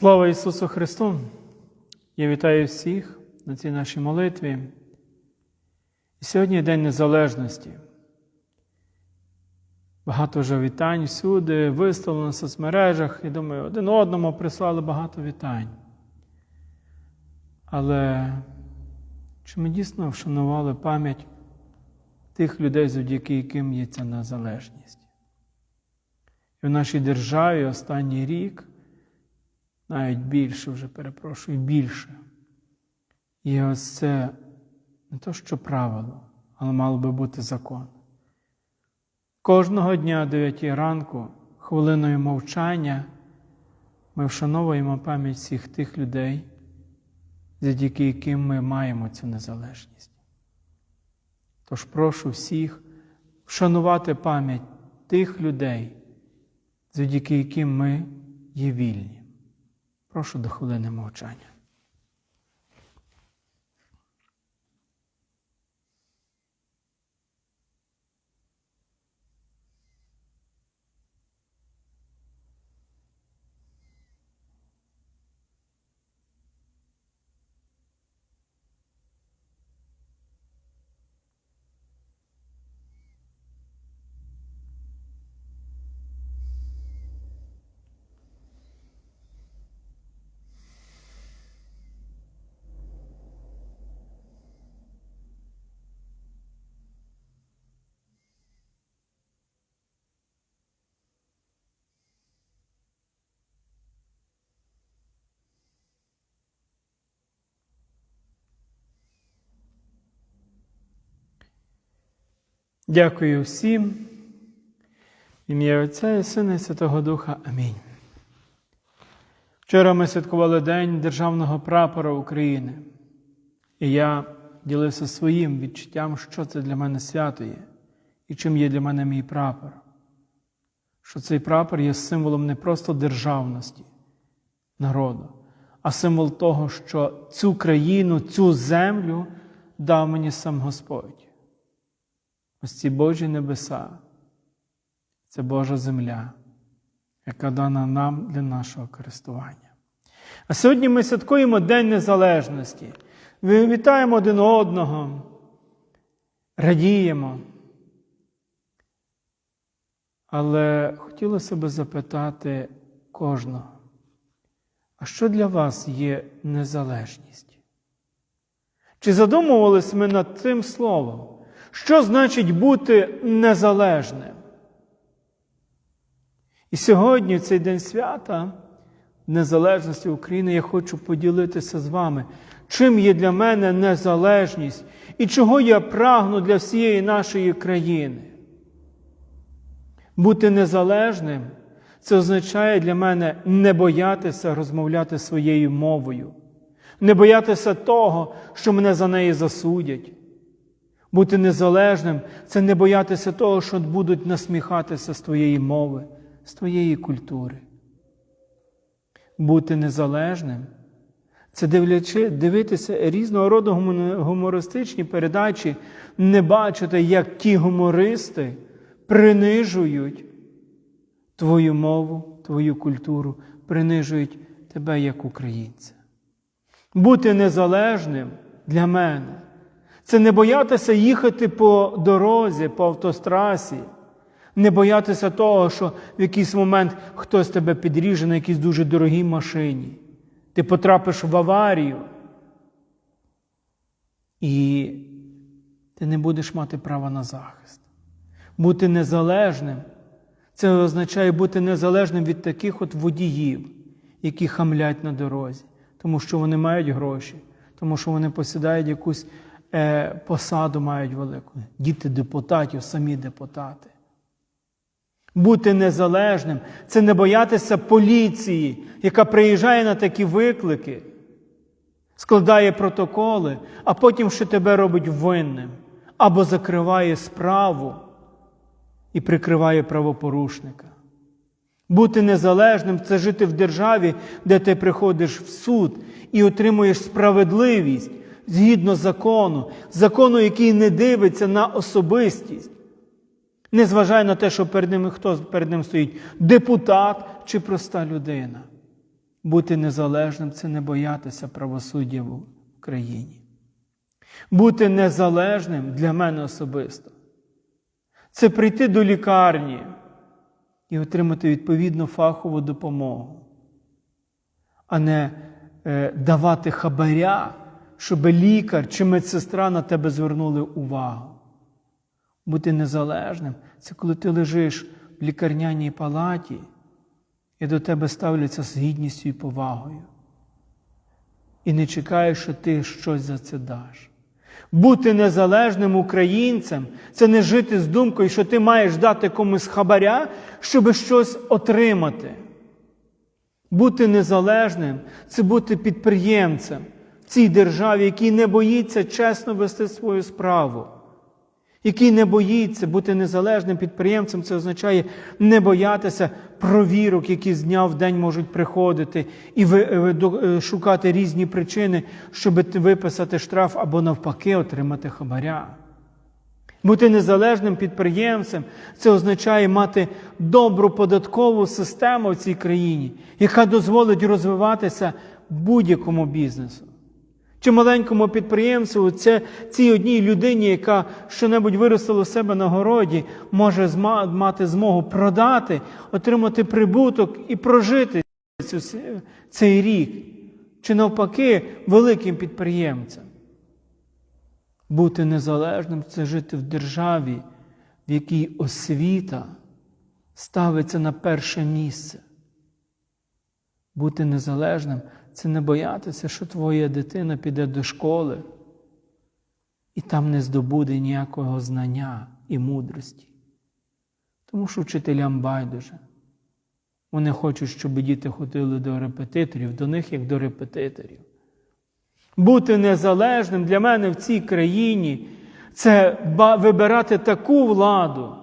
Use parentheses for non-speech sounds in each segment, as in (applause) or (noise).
Слава Ісусу Христу! Я вітаю всіх на цій нашій молитві. І сьогодні День Незалежності. Багато вже вітань всюди, виставлено в соцмережах, і думаю, один одному прислали багато вітань. Але чи ми дійсно вшанували пам'ять тих людей, завдяки яким є ця незалежність? І в нашій державі останній рік навіть більше вже перепрошую, більше. І ось це не то, що правило, але мало би бути закон. Кожного дня о 9 ранку, хвилиною мовчання, ми вшановуємо пам'ять всіх тих людей, завдяки яким ми маємо цю незалежність. Тож прошу всіх вшанувати пам'ять тих людей, завдяки яким ми є вільні. Прошу до хвилини мовчання. Дякую всім. Ім'я Отця і Сина і Святого Духа. Амінь. Вчора ми святкували День Державного прапора України. І я ділився своїм відчуттям, що це для мене свято є, і чим є для мене мій прапор. Що цей прапор є символом не просто державності народу, а символ того, що цю країну, цю землю дав мені сам Господь. Ось ці Божі небеса, це Божа земля, яка дана нам для нашого користування. А сьогодні ми святкуємо День Незалежності. Ми вітаємо один одного, радіємо. Але хотілося б запитати кожного, а що для вас є незалежність? Чи задумувались ми над цим словом? Що значить бути незалежним? І сьогодні, в цей день свята, Незалежності України, я хочу поділитися з вами, чим є для мене незалежність і чого я прагну для всієї нашої країни. Бути незалежним це означає для мене не боятися розмовляти своєю мовою, не боятися того, що мене за неї засудять. Бути незалежним це не боятися того, що будуть насміхатися з твоєї мови, з твоєї культури. Бути незалежним це дивлячи, дивитися різного роду гумористичні передачі, не бачити, як ті гумористи принижують твою мову, твою культуру, принижують тебе як українця. Бути незалежним для мене. Це не боятися їхати по дорозі, по автострасі, не боятися того, що в якийсь момент хтось тебе підріже на якійсь дуже дорогій машині. Ти потрапиш в аварію. І ти не будеш мати права на захист. Бути незалежним це означає бути незалежним від таких от водіїв, які хамлять на дорозі, тому що вони мають гроші, тому що вони посідають якусь посаду мають велику. Діти депутатів, самі депутати. Бути незалежним це не боятися поліції, яка приїжджає на такі виклики, складає протоколи, а потім ще тебе робить винним або закриває справу і прикриває правопорушника. Бути незалежним це жити в державі, де ти приходиш в суд і отримуєш справедливість згідно закону, закону, який не дивиться на особистість, незважає на те, що перед ним хто перед ним стоїть депутат чи проста людина. Бути незалежним це не боятися правосуддя в країні. Бути незалежним для мене особисто. Це прийти до лікарні і отримати відповідну фахову допомогу, а не е, давати хабаря, щоб лікар чи медсестра на тебе звернули увагу. Бути незалежним це коли ти лежиш в лікарняній палаті і до тебе ставляться з гідністю і повагою. І не чекаєш, що ти щось за це даш. Бути незалежним українцем це не жити з думкою, що ти маєш дати комусь хабаря, щоб щось отримати. Бути незалежним це бути підприємцем цій державі, який не боїться чесно вести свою справу, який не боїться бути незалежним підприємцем, це означає не боятися провірок, які з дня в день можуть приходити, і е, е, шукати різні причини, щоб виписати штраф або навпаки отримати хабаря. Бути незалежним підприємцем це означає мати добру податкову систему в цій країні, яка дозволить розвиватися будь-якому бізнесу. Чи маленькому підприємцю, це цій одній людині, яка щонебудь виростила у себе на городі, може мати змогу продати, отримати прибуток і прожити цей рік. Чи навпаки, великим підприємцем. Бути незалежним це жити в державі, в якій освіта ставиться на перше місце. Бути незалежним це не боятися, що твоя дитина піде до школи і там не здобуде ніякого знання і мудрості. Тому що вчителям байдуже. Вони хочуть, щоб діти ходили до репетиторів, до них як до репетиторів. Бути незалежним для мене в цій країні це вибирати таку владу,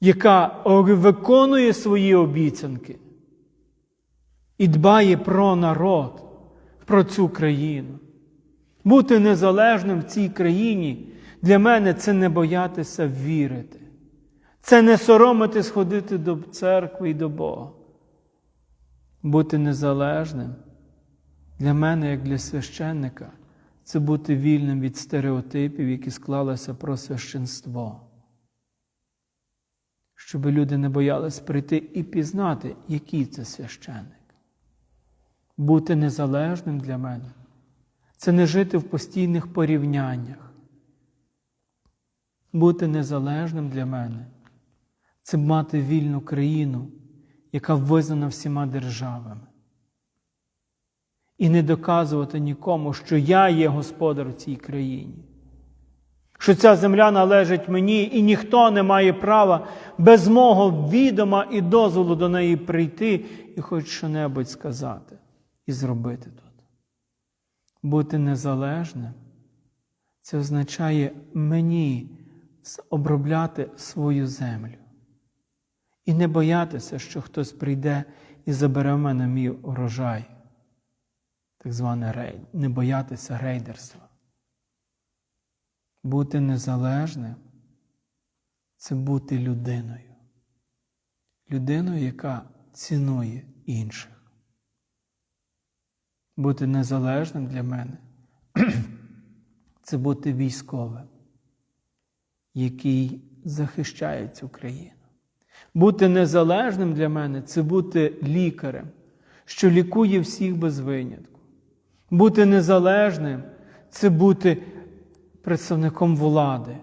яка виконує свої обіцянки і дбає про народ, про цю країну. Бути незалежним в цій країні для мене це не боятися вірити. Це не соромитись ходити до церкви і до Бога. Бути незалежним для мене, як для священника, це бути вільним від стереотипів, які склалися про священство. Щоб люди не боялись прийти і пізнати, який це священник. Бути незалежним для мене це не жити в постійних порівняннях. Бути незалежним для мене це мати вільну країну, яка визнана всіма державами. І не доказувати нікому, що я є господар в цій країні, що ця земля належить мені, і ніхто не має права без мого відома і дозволу до неї прийти і хоч що-небудь сказати зробити тут. Бути незалежним це означає мені обробляти свою землю. І не боятися, що хтось прийде і забере в мене мій урожай, так зване рейд, не боятися рейдерства. Бути незалежним це бути людиною. Людиною, яка цінує інших. Бути незалежним для мене (clears throat) це бути військовим, який захищає цю країну. Бути незалежним для мене це бути лікарем, що лікує всіх без винятку. Бути незалежним це бути представником влади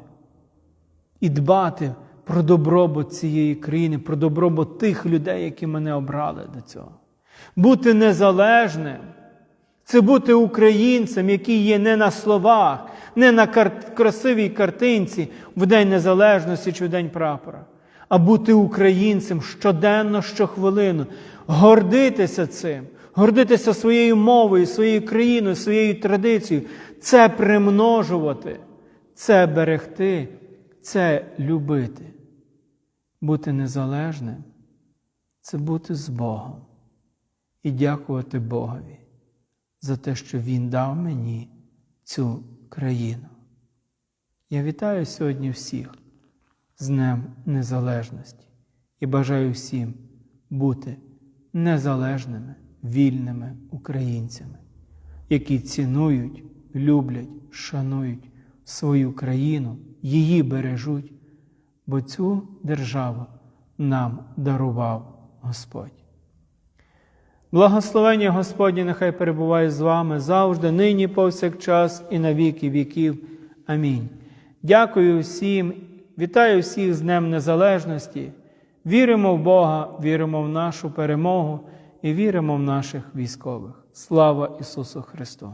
і дбати про добробут цієї країни, про добробут тих людей, які мене обрали до цього. Бути незалежним це бути українцем, який є не на словах, не на кар- красивій картинці в День Незалежності чи в День прапора, а бути українцем щоденно, щохвилину, гордитися цим, гордитися своєю мовою, своєю країною, своєю традицією, це примножувати, це берегти, це любити. Бути незалежним це бути з Богом. І дякувати Богові за те, що Він дав мені цю країну. Я вітаю сьогодні всіх з Днем Незалежності і бажаю всім бути незалежними вільними українцями, які цінують, люблять, шанують свою країну, її бережуть, бо цю державу нам дарував Господь. Благословення Господнє нехай перебуває з вами завжди, нині, повсякчас і на віки віків. Амінь. Дякую всім, вітаю всіх з Днем Незалежності. Віримо в Бога, віримо в нашу перемогу і віримо в наших військових. Слава Ісусу Христу!